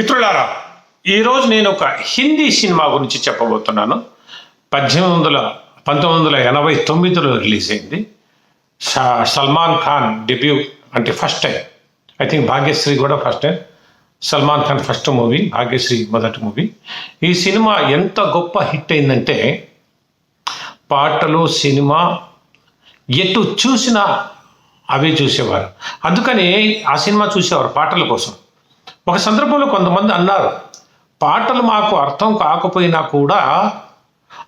మిత్రులారా ఈరోజు నేను ఒక హిందీ సినిమా గురించి చెప్పబోతున్నాను. పద్దెనిమిది వందల పంతొమ్మిది వందల ఎనభై తొమ్మిదిలో రిలీజ్ అయింది. సల్మాన్ ఖాన్ డెబ్యూ అంటే first time. I think Bhagyashree కూడా first time. Salman Khan first movie Bhagyashree మొదటి మూవీ. ఈ సినిమా ఎంత గొప్ప హిట్ అయిందంటే పాటలు సినిమా ఎటు చూసినా అవే చూసేవారు. అందుకని ఆ సినిమా చూసేవారు పాటల కోసం. ఒక సందర్భంలో కొంతమంది అన్నారు పాటలు మాకు అర్థం కాకపోయినా కూడా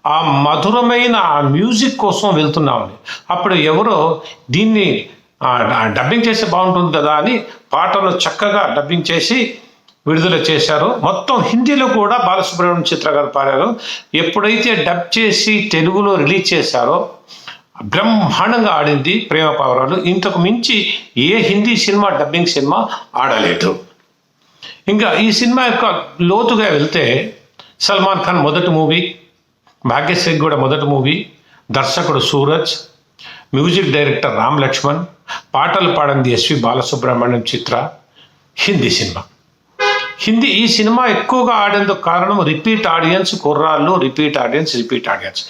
ఆ మధురమైన ఆ మ్యూజిక్ కోసం వెళ్తున్నామని అప్పుడు ఎవరో దీన్ని డబ్బింగ్ చేస్తే బాగుంటుంది కదా అని పాటలు చక్కగా డబ్బింగ్ చేసి విడుదల చేశారు. మొత్తం హిందీలో కూడా బాలసుబ్రహ్మణ్యం చిత్ర గారు పాడారు. ఎప్పుడైతే డబ్ చేసి తెలుగులో రిలీజ్ చేశారో బ్రహ్మాండంగా ఆడింది ప్రేమ పావురాలు. ఇంతకు మించి ఏ హిందీ సినిమా డబ్బింగ్ సినిమా ఆడలేదు. ఇంకా ఈ సినిమా యొక్క లోతుగా వెళ్తే సల్మాన్ ఖాన్ మొదటి మూవీ భాగ్యశ్రీ కూడా మొదటి మూవీ దర్శకుడు సూరజ్ మ్యూజిక్ డైరెక్టర్ రామ్ లక్ష్మణ్ పాటలు పాడింది S V Balasubrahmanyam Chitra Hindi cinema. Hindi ఈ సినిమా ఎక్కువగా ఆడేందుకు కారణం రిపీట్ ఆడియన్స్ కుర్రాళ్ళు రిపీట్ ఆడియన్స్ రిపీట్ ఆడియన్స్.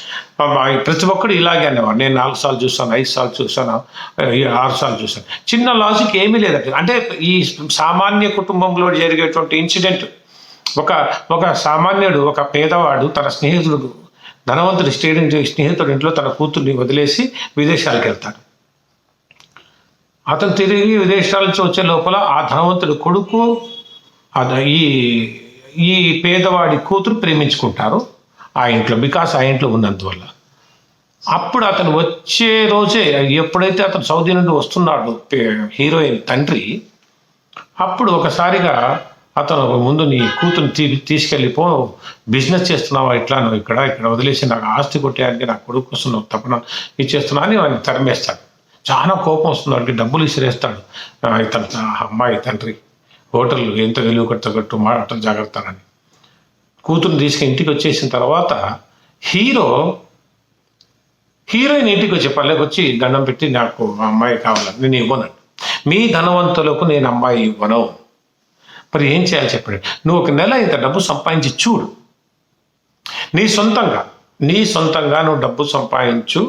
ప్రతి ఒక్కడు ఇలాగే అనేవారు నేను నాలుగు సార్లు చూస్తాను ఐదు సార్లు చూస్తాను ఆరు సార్లు చూస్తాను. చిన్న లాజిక్ ఏమీ లేదండి. అంటే ఈ సామాన్య కుటుంబంలో జరిగేటువంటి ఇన్సిడెంట్. ఒక ఒక సామాన్యుడు ఒక పేదవాడు తన స్నేహితుడు ధనవంతుడి స్టేడియం స్నేహితుడి ఇంట్లో తన కూతుర్ని వదిలేసి విదేశాలకు వెళ్తాడు. అతను తిరిగి విదేశాల నుంచి వచ్చే లోపల ఆ ధనవంతుడి కొడుకు అది ఈ ఈ పేదవాడి కూతురు ప్రేమించుకుంటారు ఆ ఇంట్లో బికాస్ ఆ ఇంట్లో ఉన్నందువల్ల. అప్పుడు అతను వచ్చే రోజే ఎప్పుడైతే అతను సౌదీ నుండి వస్తున్నాడు హీరోయిన్ తండ్రి అప్పుడు ఒకసారిగా అతను ముందు నీ కూతురు తీ తీసుకెళ్ళిపో బిజినెస్ చేస్తున్నావా ఇట్లా నువ్వు ఇక్కడ ఇక్కడ వదిలేసి నాకు ఆస్తి కొట్టేయడానికి నా కొడుకు కోసం నువ్వు తప్పన ఇచ్చేస్తున్నా అని వాడిని తరిమేస్తాడు. చాలా కోపం వస్తుంది వాడికి డబ్బులు ఇసిరేస్తాడు ఇతను అమ్మాయి తండ్రి. హోటల్ ఎంత విలువ కట్టగట్టు మాట జాగ్రత్త అని కూతురు తీసుకుని ఇంటికి వచ్చేసిన తర్వాత హీరో హీరోయిన్ ఇంటికి వచ్చి పల్లెకి వచ్చి దండం పెట్టి నాకు అమ్మాయి కావాలని నేను ఇవ్వనండి. మీ ధనవంతులకు నేను అమ్మాయి ఇవ్వను. మరి ఏం చేయాలి చెప్పండి? నువ్వు ఒక నెల ఇంత డబ్బు సంపాదించి చూడు. నీ సొంతంగా నీ సొంతంగా నువ్వు డబ్బు సంపాదించు.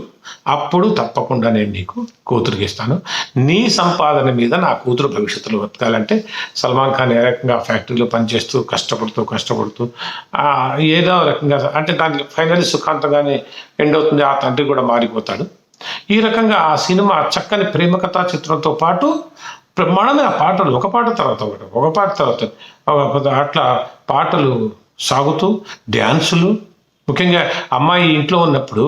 అప్పుడు తప్పకుండా నేను నీకు కూతురికి ఇస్తాను నీ సంపాదన మీద నా కూతురు భవిష్యత్తులో బతకాలంటే సల్మాన్ ఖాన్ ఏ రకంగా ఫ్యాక్టరీలో పనిచేస్తూ కష్టపడుతూ కష్టపడుతూ ఏదో రకంగా అంటే దానికి ఫైనల్ సుఖాంతంగానే ఎండ్ అవుతుంది ఆ తండ్రి కూడా మారిపోతాడు. ఈ రకంగా ఆ సినిమా చక్కని ప్రేమకథా చిత్రంతో పాటు బ్రహ్మాండమైన పాటలు ఒక పాట తర్వాత ఒకటి ఒక పాట తర్వాత అట్లా పాటలు సాగుతూ డ్యాన్సులు ముఖ్యంగా అమ్మాయి ఇంట్లో ఉన్నప్పుడు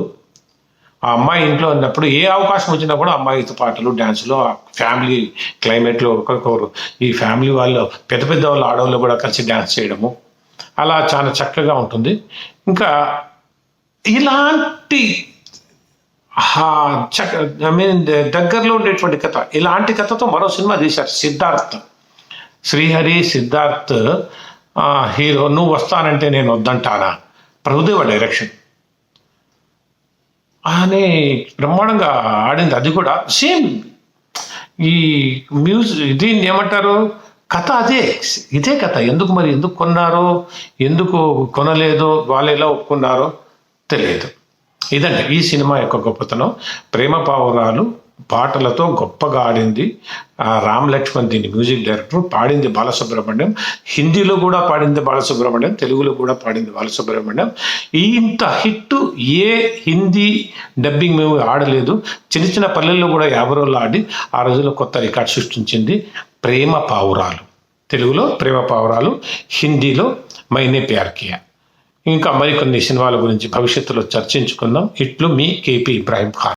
ఆ అమ్మాయి ఇంట్లో ఉన్నప్పుడు ఏ అవకాశం వచ్చినా కూడా అమ్మాయితో పాటలు డ్యాన్సులు ఆ ఫ్యామిలీ క్లైమేట్లో ఒకరికొకరు ఈ ఫ్యామిలీ వాళ్ళు పెద్ద పెద్ద వాళ్ళు ఆడవాళ్ళు కూడా కలిసి డ్యాన్స్ చేయడము అలా చాలా చక్కగా ఉంటుంది. ఇంకా ఇలాంటి ఐ మీన్ దగ్గరలో ఉండేటువంటి కథ ఇలాంటి కథతో మరో సినిమా తీశారు సిద్ధార్థ్. శ్రీహరి సిద్ధార్థ్ హీరో నువ్వు వస్తానంటే నేను వద్దంటానా? ప్రభుదేవ డైరెక్షన్ అని బ్రహ్మాండంగా ఆడింది. అది కూడా సేమ్ ఈ మ్యూజిక్ దీన్ని ఏమంటారు? కథ అదే. ఇదే కథ. ఎందుకు మరి ఎందుకు కొన్నారో? ఎందుకు కొనలేదో? వాళ్ళు ఎలా ఒప్పుకున్నారో తెలియదు. ఇదండి ఈ సినిమా యొక్క గొప్పతనం. ప్రేమ పావురాలు పాటలతో గొప్పగా ఆడింది. రామ్ లక్ష్మణ్ దీని మ్యూజిక్ డైరెక్టర్ పాడింది బాలసుబ్రహ్మణ్యం. హిందీలో కూడా పాడింది బాలసుబ్రహ్మణ్యం తెలుగులో కూడా పాడింది బాలసుబ్రహ్మణ్యం. ఇంత హిట్ ఏ హిందీ డబ్బింగ్ మేము ఆడలేదు. చిన్న చిన్న పల్లెల్లో కూడా యాభై రోజులు ఆడి ఆ రోజుల్లో కొత్త రికార్డ్ సృష్టించింది ప్రేమ పావురాలు. తెలుగులో ప్రేమ పావురాలు హిందీలో మైనే ప్యార్ కియా. ఇంకా మరికొన్ని సినిమాల గురించి భవిష్యత్తులో చర్చించుకుందాం. ఇట్లు మీ కేపీ ఇబ్రాహిం ఖాన్.